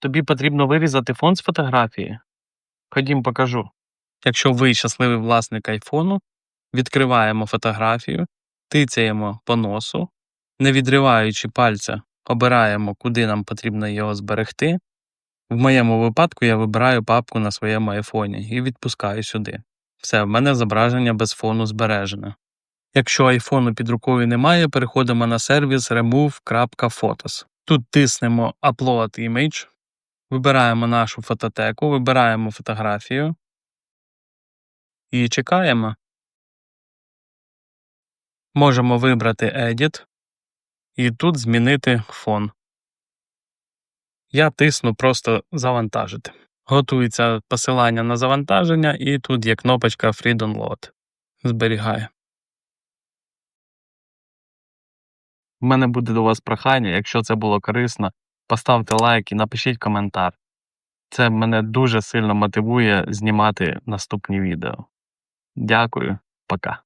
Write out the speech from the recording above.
Тобі потрібно вирізати фон з фотографії. Ходім, покажу. Якщо ви щасливий власник айфону, відкриваємо фотографію, тицяємо по носу, не відриваючи пальця, обираємо, куди нам потрібно його зберегти. В моєму випадку я вибираю папку на своєму айфоні і відпускаю сюди. Все, в мене зображення без фону збережене. Якщо айфону під рукою немає, переходимо на сервіс remove.photos. Тут тиснемо Upload Image, вибираємо нашу фототеку, вибираємо фотографію і чекаємо. Можемо вибрати Edit і тут змінити фон. Я тисну просто завантажити. Готується посилання на завантаження, і тут є кнопочка Free Download. Зберігає. У мене буде до вас прохання, якщо це було корисно, поставте лайк і напишіть коментар. Це мене дуже сильно мотивує знімати наступні відео. Дякую, пока.